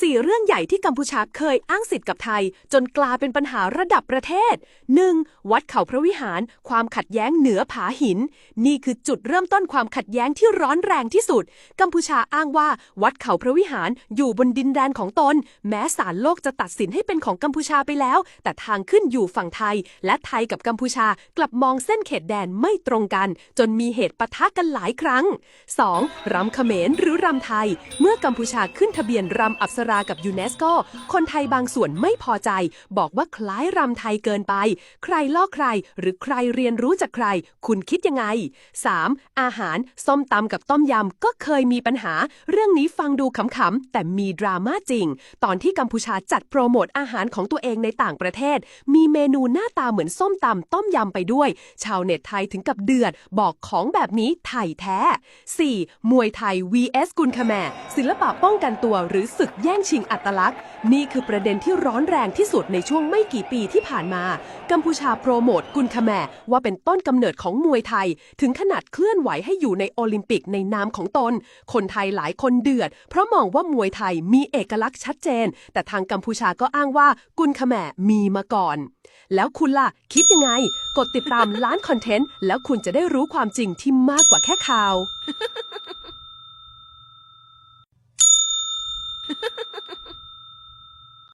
สี่เรื่องใหญ่ที่กัมพูชาเคยอ้างสิทธิ์กับไทย จนกลายเป็นปัญหาระดับประเทศ 1. วัดเขาพระวิหาร ความขัดแย้งเหนือผาหิน นี่คือจุดเริ่มต้นความขัดแย้งที่ร้อนแรงที่สุด กัมพูชาอ้างว่า วัดเขาพระวิหารอยู่บนดินแดนของตน แม้ศาลโลกจะตัดสินให้เป็นของกัมพูชาไปแล้ว แต่ทางขึ้นอยู่ฝั่งไทย และไทยกับกัมพูชากลับมองเส้นเขตแดนไม่ตรงกัน จนมีเหตุปะทะกันหลายครั้ง 2. รำเขมรหรือรำไทย เมื่อกัมพูชาขึ้นทะเบียนรำอัปสรากับยูเนสโกคนไทยบางส่วนไม่พอใจ บอกว่าคล้ายรำไทยเกินไป ใครลอกใคร หรือใครเรียนรู้จากใคร คุณคิดยังไง 3. อาหาร ส้มตำกับต้มยำก็เคยมีปัญหา เรื่องนี้ฟังดูขำๆแต่มีดราม่าจริง ตอนที่กัมพูชาจัดโปรโมทอาหารของตัวเองในต่างประเทศ มีเมนูหน้าตาเหมือนส้มตำต้มยำไปด้วย ชาวเน็ตไทยถึงกับเดือด บอกของแบบนี้ไทยแท้ 4. มวยไทย vs กุนคแมร์ศิลปะป้องกันตัวหรือศึกแย่งชิงอัตลักษณ์ นี่คือประเด็นที่ร้อนแรงที่สุดในช่วงไม่กี่ปีที่ผ่านมา กัมพูชาโปรโมทกุนคแมว่าเป็นต้นกำเนิดของมวยไทย ถึงขนาดเคลื่อนไหวให้อยู่ในโอลิมปิกในนามของตน คนไทยหลายคนเดือด เพราะมองว่ามวยไทยมีเอกลักษณ์ชัดเจน แต่ทางกัมพูชาก็อ้างว่ากุนคแมมีมาก่อน แล้วคุณล่ะ คิดยังไง กดติดตามล้านคอนเทนต์แล้วคุณจะได้รู้ความจริงที่มากกว่าแค่ข่าว